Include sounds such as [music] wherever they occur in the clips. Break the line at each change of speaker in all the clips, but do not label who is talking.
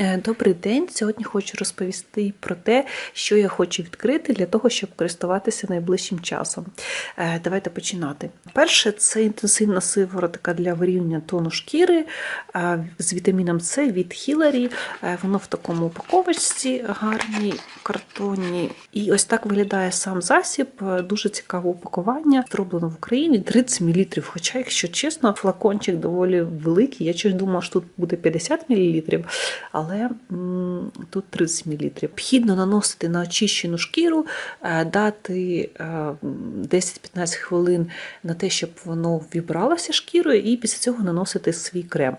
Е, Добрий день. Сьогодні хочу розповісти про те, що я хочу відкрити для того, щоб користуватися найближчим часом. Е, Давайте починати. Перше, це інтенсивна сиворотка для вирівняння тону шкіри е, з вітаміном С від Хіларі. Воно в такому упаковочці гарній картонній. І ось так виглядає сам засіб. Дуже цікаве упакування. Зроблено в Україні 30 мл. Хоча, якщо чесно, флакончик доволі великий. Я щось думала, що тут буде 50 мл, але м, тут 30 мл. Необхідно наносити на очищену шкіру, е, дати е, 10-15 хвилин на те, щоб воно вібралося шкірою, і після цього наносити свій крем.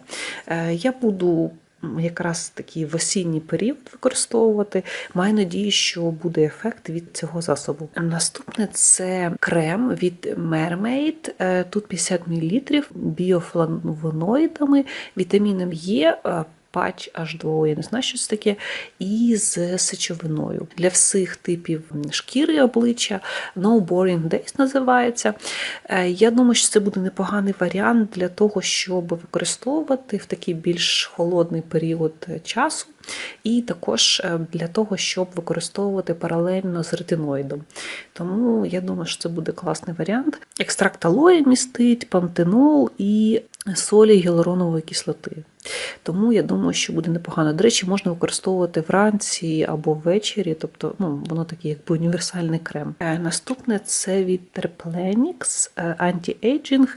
Е, Я буду якраз такий в осінній період використовувати. Маю надію, що буде ефект від цього засобу. Наступне це крем від Mermaid. Е, Тут 50 мл біофлавоноїдами, вітаміном Е. Патч H2O, я не знаю, що це таке, і з сечовиною. Для всіх типів шкіри обличчя No Boring Days називається. Е, Я думаю, що це буде непоганий варіант для того, щоб використовувати в такий більш холодний період часу, і також е, для того, щоб використовувати паралельно з ретиноїдом. Тому я думаю, що це буде класний варіант. Екстракт алої містить, пантенол і солі гіалуронової кислоти. Тому я думаю, що буде непогано. До речі, можна використовувати вранці або ввечері, тобто ну, воно такий якби універсальний крем. Е, Наступне це від Terplenix е, Anti-Aging.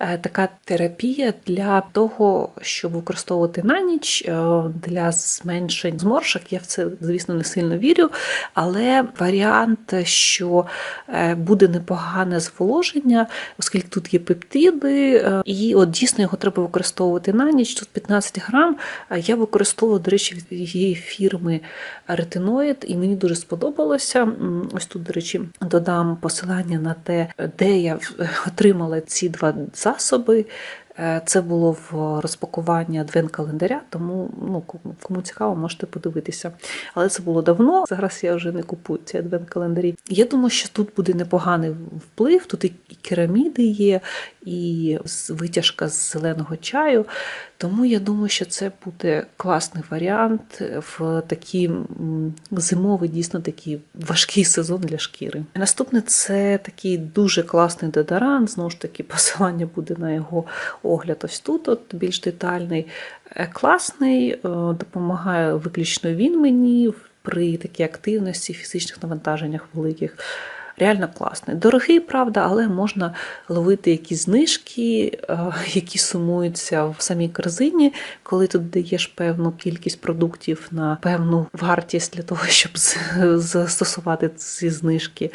Е, Така терапія для того, щоб використовувати на ніч е, для зменшень зморшок. Я в це, звісно, не сильно вірю, але варіант, що е, буде непогане зволоження, оскільки тут є пептиди, е, і от дійсно його треба використовувати на ніч. Тут 15 грам. Я використовую, до речі, від її фірми ретиноїд, і мені дуже сподобалося. Ось тут, до речі, додам посилання на те, де я отримала ці два засоби. Е, Це було в розпакуванні адвент-календаря, тому ну, кому- цікаво, можете подивитися. Але це було давно. Зараз я вже не купую ці адвент-календарі. Я думаю, що тут буде непоганий вплив. Тут і кераміди є, і витяжка з зеленого чаю. Тому я думаю, що це буде класний варіант в такий зимовий, дійсно такий важкий сезон для шкіри. Наступне це такий дуже класний дезодорант. Знову ж таки, [laughs] посилання буде на його огляд ось тут, от більш детальний. Е, Класний, е, допомагає виключно він мені при такій активності, фізичних навантаженнях великих. Реально класний. Дорогий, правда, але можна ловити якісь знижки, е, які сумуються в самій корзині, коли ти даєш певну кількість продуктів на певну вартість для того, щоб застосувати ці знижки.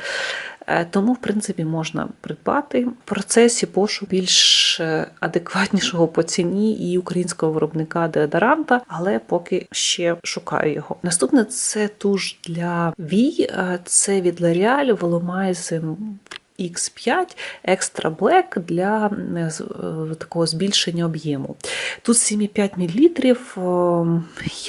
Е, Тому, в принципі, можна придбати. В процесі пошуку більш е, адекватнішого по ціні і українського виробника деодоранта, але поки ще шукаю його. Наступне це туш для вій, е, це від L'Oreal. Volumizing X5 Extra Black для е, такого збільшення об'єму. Тут 7,5 мл.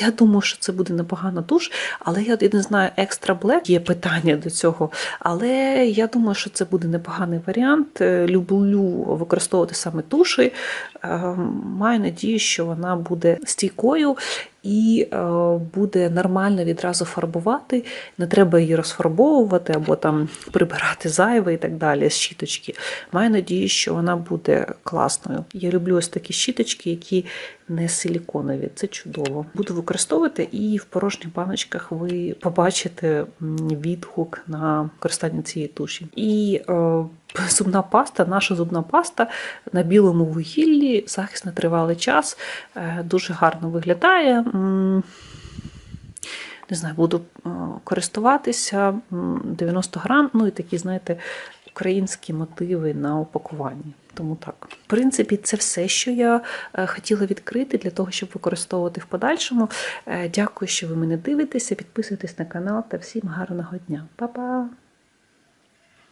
Я думаю, що це буде непогана туш, але я, не знаю, Extra Black є питання до цього. Але я думаю, що це буде непоганий варіант. Е, Люблю використовувати саме туші. Е, Маю надію, що вона буде стійкою і е, буде нормально відразу фарбувати. Не треба її розфарбовувати або там прибирати зайве і так далі з щіточки. Маю надію, що вона буде класною. Я люблю ось такі щіточки, які не силіконові. Це чудово. Буду використовувати, і в порожніх баночках ви побачите відгук на використання цієї туші. І е, зубна паста, наша зубна паста на білому вугіллі, захист на тривалий час. Е, Дуже гарно виглядає. Не знаю, буду е, користуватися 90 грам, ну і такі, знаєте, українські мотиви на упакуванні. Тому так. В принципі, це все, що я е, хотіла відкрити для того, щоб використовувати в подальшому. Е, Дякую, що ви мене дивитеся. Підписуйтесь на канал та всім гарного дня. Па-па!